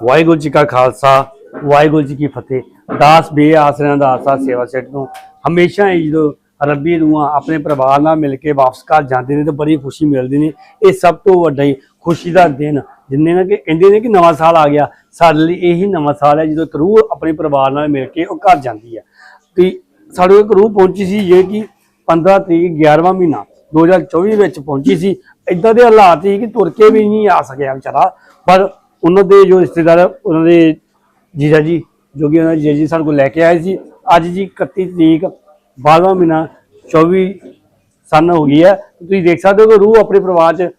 ਵਾਹਿਗੁਰੂ ਜੀ ਕਾ ਖਾਲਸਾ, ਵਾਹਿਗੁਰੂ ਜੀ ਕੀ ਫਤਿਹ। ਦਾਸ ਬੇ ਆਸਰਿਆਂ ਦਾ ਆਸਾ ਸੇਵਾ ਸੈੱਟ ਤੋਂ। ਹਮੇਸ਼ਾ ਹੀ ਜਦੋਂ ਰੱਬੀ ਰੂਹਾਂ ਆਪਣੇ ਪਰਿਵਾਰ ਨਾਲ ਮਿਲ ਕੇ ਵਾਪਸ ਘਰ ਜਾਂਦੇ ਨੇ ਤਾਂ ਬੜੀ ਖੁਸ਼ੀ ਮਿਲਦੀ ਨੇ। ਇਹ ਸਭ ਤੋਂ ਵੱਡਾ ਹੀ ਖੁਸ਼ੀ ਦਾ ਦਿਨ ਜਿੰਨੇ ਨਾ ਕਿ ਕਹਿੰਦੇ ਨੇ ਕਿ ਨਵਾਂ ਸਾਲ ਆ ਗਿਆ। ਸਾਡੇ ਲਈ ਇਹੀ ਨਵਾਂ ਸਾਲ ਹੈ ਜਦੋਂ ਇੱਕ ਰੂਹ ਆਪਣੇ ਪਰਿਵਾਰ ਨਾਲ ਮਿਲ ਕੇ ਉਹ ਘਰ ਜਾਂਦੀ ਹੈ। ਤੇ ਸਾਡੇ ਕੋਲ ਇੱਕ ਰੂਹ ਪਹੁੰਚੀ ਸੀ ਜੇ ਕਿ 15 ਤਰੀਕ 11ਵਾਂ ਮਹੀਨਾ 2024 ਵਿੱਚ ਪਹੁੰਚੀ ਸੀ। ਇਦਾਂ ਦੇ ਹਾਲਾਤ ਸੀ ਕਿ ਤੁਰ ਕੇ ਵੀ ਨਹੀਂ ਆ ਸਕਿਆ ਵਿਚਾਰਾ। ਪਰ ਉਹਨਾਂ ਦੇ ਜੋ ਰਿਸ਼ਤੇਦਾਰ ਉਹਨਾਂ ਦੇ ਜੀਜਾ ਜੀ ਜੋ ਕਿ ਉਹਨਾਂ ਦੇ ਜੀਜਾ ਜੀ ਸਾਡੇ ਕੋਲ ਲੈ ਕੇ ਆਏ ਸੀ। ਅੱਜ ਜੀ 31 ਤਰੀਕ 12ਵਾਂ ਮਹੀਨਾ 24 ਸਨ ਹੋ ਗਈ ਹੈ ਤੁਸੀਂ ਦੇਖ ਸਕਦੇ ਹੋ ਕਿ ਰੂਹ ਆਪਣੇ ਪਰਿਵਾਰ ਚ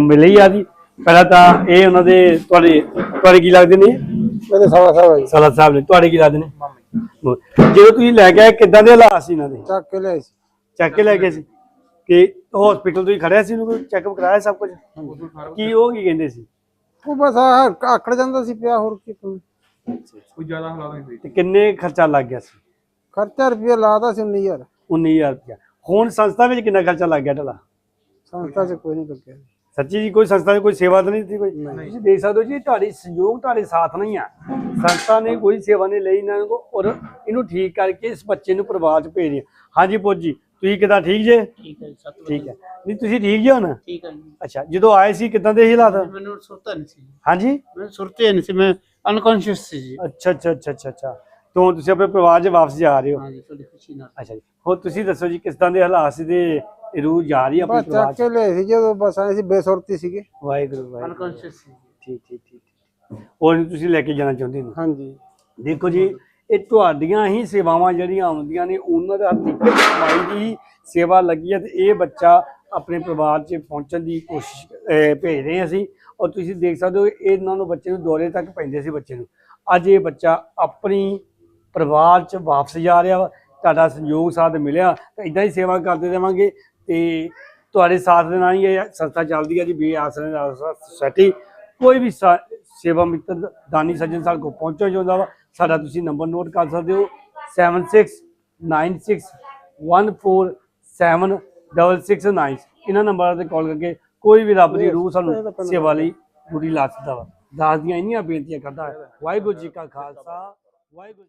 ਮਿਲੀ ਆ ਜੀ। ਪਹਿਲਾਂ ਤਾਂ ਇਹ ਉਹਨਾਂ ਦੇ ਤੁਹਾਡੇ ਤੁਹਾਡੇ ਕੀ ਲੱਗਦੇ ਨੇ? ਮੇਰੇ ਸਵਾ ਸਵਾ ਜੀ। ਸਾਲਾ ਸਾਹਿਬ ਨੇ ਤੁਹਾਡੇ ਕੀ ਲੱਗਦੇ ਨੇ? ਜਦੋਂ ਤੁਸੀਂ ਲੈ ਕੇ ਆਏ ਕਿੱਦਾਂ ਦੇ ਹਾਲਾਤ ਸੀ ਇਹਨਾਂ ਦੇ? ਚੱਕ ਕੇ ਲਿਆਏ ਸੀ। ਚੱਕ ਕੇ ਲੈ ਗਏ ਸੀ। ਕਿ ਹਸਪੀਟਲ ਤੋਂ ਹੀ ਖੜਿਆ ਸੀ ਉਹਨੂੰ ਚੈੱਕਅਪ ਕਰਾਇਆ ਸਭ ਕੁਝ ਕੀ ਉਹ ਕੀ ਕਹਿੰਦੇ ਸੀ? ਉਹ ਬਸ ਆਹ ਆਕੜ ਜਾਂਦਾ ਸੀ ਪਿਆ ਹੋਰ ਕੀ ਕੋਈ ਕੋਈ ਜ਼ਿਆਦਾ ਹਾਲਾਤ ਨਹੀਂ ਹੋਈ ਤੇ ਕਿੰਨੇ ਖਰਚਾ ਲੱਗ ਗਿਆ ਸੀ? ਖਰਚਾ ਰੁਪਇਆ ਲਾਦਾ ਸੀ 19000 19000 ਰੁਪਇਆ ਹੁਣ ਸੰਸਥਾ ਵਿੱਚ ਕਿੰਨਾ ਖਰਚਾ ਲੱਗ ਗਿਆ ਤੁਹਾਡਾ ਸੰਸਥਾ 'ਚ ਕੋਈ ਨਹੀਂ ਲੱਗਿਆ। ਸੱਚੀ ਜੀ ਕੋਈ ਸੰਸਥਾ ਨੇ ਕੋਈ ਸੇਵਾ ਤਾਂ ਨਹੀਂ ਦਿੱਤੀ ਕੋਈ? ਤੁਸੀਂ ਦੇਖ ਸਕਦੇ ਹੋ ਜੀ ਤੁਹਾਡੀ ਸਹਿਯੋਗ ਤੁਹਾਡੇ ਸਾਥ ਨਹੀਂ ਆ। ਸੰਸਥਾ ਨੇ ਕੋਈ ਸੇਵਾ ਨਹੀਂ ਲਈ ਇਹਨਾਂ ਨੂੰ ਔਰ ਇਹਨੂੰ ਠੀਕ ਕਰਕੇ ਇਸ ਬੱਚੇ ਨੂੰ ਪਰਿਵਾਰ ਚ ਭੇਜ ਦਿਆ ਹਾਂਜੀ ਪੁੱਤ ਜੀ ਤੁਸੀਂ ਕਿਦਾਂ ਠੀਕ ਜੇ? ਠੀਕ ਹੈ ਜੀ, ਸੱਤ ਠੀਕ ਹੈ। ਨਹੀਂ ਤੁਸੀਂ ਠੀਕ ਜੇ ਹੁਣ? ਠੀਕ ਹੈ ਜੀ। ਅੱਛਾ ਜਦੋਂ ਆਏ ਸੀ ਕਿਦਾਂ ਦੇ ਸੀ ਹਾਲਾਤ ਮੈਨੂੰ ਸੁਰਤਾ ਨਹੀਂ ਸੀ ਹਾਂਜੀ? ਮੈਨੂੰ ਸੁਰਤੇ ਨਹੀਂ ਸੀ ਮੈਂ ਅਨਕੌਂਸ਼ੀਅਸ ਸੀ ਜੀ। ਅੱਛਾ ਅੱਛਾ ਅੱਛਾ ਅੱਛਾ ਅੱਛਾ। ਤੋਂ ਤੁਸੀਂ ਆਪਣੇ ਪਰਿਵਾਰ 'ਚ ਵਾਪਸ ਜਾ ਰਹੇ ਹੋ? ਹਾਂ ਜੀ ਤੁਹਾਡੀ ਖੁਸ਼ੀ ਨਾਲ। ਅੱਛਾ ਜੀ। ਹੋਰ ਤੁਸੀਂ ਦੱਸੋ ਜੀ ਕਿਸ ਤਰ੍ਹਾਂ ਦੇ ਹਾਲਾਤ ਸੀ ਤੇ ਇਹ ਰੂਹ ਜਾ ਰਹੀ ਆਪਣੇ ਬਸ ਪਰਿਵਾਰ ਚੱਕ 'ਚ ਕੇ ਲਿਆਏ ਸੀ ਜਦੋਂ ਬਸ ਆਏ ਸੀ ਬੇਸੁਰਤੀ ਸੀਗੇ। ਵਾਹਿਗੁਰੂ ਵਾਹਿਗੁਰੂ। ਅਨਕੌਂਸ਼ੀਅਸ ਸੀ ਠੀਕ ਠੀਕ ਠੀਕ ਠੀਕ। ਹੋਰ ਨਹੀਂ ਤੁਸੀਂ ਲੈ ਕੇ ਜਾਣਾ ਚਾਹੁੰਦੇ ਹੋ? ਹਾਂਜੀ। ਦੇਖੋ ਜੀ ਇਹ ਤੁਹਾਡੀਆਂ ਹੀ ਸੇਵਾਵਾਂ ਜਿਹੜੀਆਂ ਆਉਂਦੀਆਂ ਨੇ, ਉਹਨਾਂ ਦਾ ਨਿਕਲ ਕਮਾਈ ਦੀ ਸੇਵਾ ਲੱਗੀ ਹੈ ਤੇ ਇਹ ਬੱਚਾ ਆਪਣੇ ਪਰਿਵਾਰ 'ਚ ਪਹੁੰਚਣ ਦੀ ਕੋਸ਼ਿਸ਼ ਭੇਜ ਰਹੇ ਹਾਂ ਅਸੀਂ। ਔਰ ਤੁਸੀਂ ਦੇਖ ਸਕਦੇ ਹੋ ਇਹਨਾਂ ਨੂੰ ਬੱਚੇ ਨੂੰ ਦੌਰੇ ਤੱਕ ਪੈਂਦੇ ਸੀ ਬੱਚੇ ਨੂੰ। ਅੱਜ ਇਹ ਬੱਚਾ ਆਪਣੀ ਪਰਿਵਾਰ 'ਚ ਵਾਪਸ ਜਾ ਰਿਹਾ ਵਾ, ਤੁਹਾਡਾ ਸਹਿਯੋਗ ਸਾਥ ਮਿਲਿਆ, ਤਾਂ ਇਦਾਂ ਹੀ ਸੇਵਾ ਕਰਦੇ ਰਵਾਂਗੇ। ਤੇ ਤੁਹਾਡੇ ਸਾਥ ਦੇ ਨਾਲ ਹੀ ਇਹ ਸੰਸਥਾ ਚੱਲਦੀ ਹੈ ਜੀ, ਬੇ ਸੋਸਾਇਟੀ। ਕੋਈ ਵੀ ਸਾ- ਸੇਵਾ ਮਿੱਤਰ ਦਾਨੀ ਸੱਜਣ ਸਾਡੇ ਕੋਲ ਪਹੁੰਚੋ ਚਾਹੁੰਦਾ ਵਾ ਸਾਡਾ ਤੁਸੀਂ ਨੰਬਰ ਨੋਟ ਕਰ ਸਕਦੇ ਹੋ 7696147669 ਇਹਨਾਂ ਨੰਬਰਾਂ ਤੇ ਕਾਲ ਕਰਕੇ ਕੋਈ ਵੀ ਰੱਬ ਦੀ ਰੂਹ ਸਾਨੂੰ ਸੇਵਾ ਲਈ ਡਿਊਟੀ ਲਾ ਸਕਦਾ ਵਾ। ਦਾਸ ਦੀਆਂ ਇੰਨੀਆਂ ਬੇਨਤੀਆਂ ਕਰਦਾ ਵਾਹਿਗੁਰੂ ਜੀ ਕਾ ਖਾਲਸਾ ਵਾਹਿਗੁਰੂ